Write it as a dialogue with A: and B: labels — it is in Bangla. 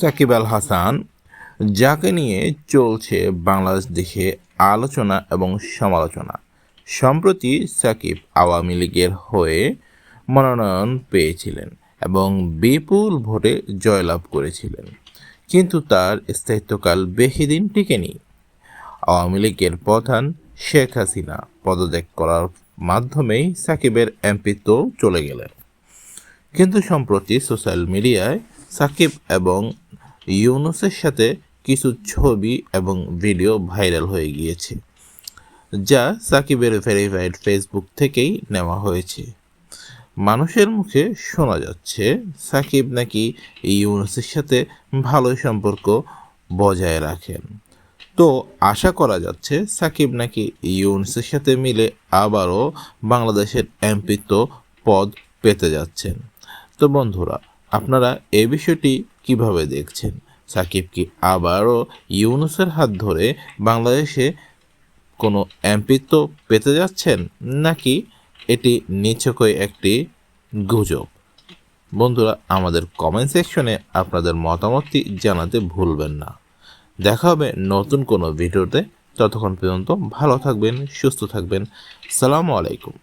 A: সাকিব আল হাসান, যাকে নিয়ে চলছে বাংলাদেশ দেশে আলোচনা এবং সমালোচনা। সম্প্রতি সাকিব আওয়ামী লীগের হয়ে মনোনয়ন পেয়েছিলেন এবং বিপুল ভোটে জয়লাভ করেছিলেন। কিন্তু তার স্থায়িত্বকাল বেশি দিন টিকেনি। আওয়ামী লীগের প্রধান শেখ হাসিনা পদত্যাগ করার মাধ্যমেই সাকিবের এমপিত্ব চলে গেলেন। কিন্তু সম্প্রতি সোশ্যাল মিডিয়ায় সাকিব এবং ইউনুসের সাথে কিছু ছবি এবং ভিডিও ভাইরাল হয়ে গিয়েছে, যা সাকিবের ভেরিফাইড ফেসবুক থেকেই নেওয়া হয়েছে। মানুষের মুখে শোনা যাচ্ছে, সাকিব নাকি ইউনুসের সাথে ভালো সম্পর্ক বজায় রাখেন। তো আশা করা যাচ্ছে, সাকিব নাকি ইউনুসের সাথে মিলে আবারও বাংলাদেশের এমপিত্ব পদ পেতে যাচ্ছেন। তো বন্ধুরা আপনারা এই বিষয়টি কীভাবে দেখছেন? সাকিব কি আবারও ইউনুসের হাত ধরে বাংলাদেশে কোনো এমপিত্ব পেতে যাচ্ছেন নাকি এটি নিছকই একটি গুজব? বন্ধুরা, আমাদের কমেন্ট সেকশনে আপনাদের মতামতটি জানাতে ভুলবেন না। দেখা হবে নতুন কোনো ভিডিওতে। ততক্ষণ পর্যন্ত ভালো থাকবেন, সুস্থ থাকবেন। সালামু আলাইকুম।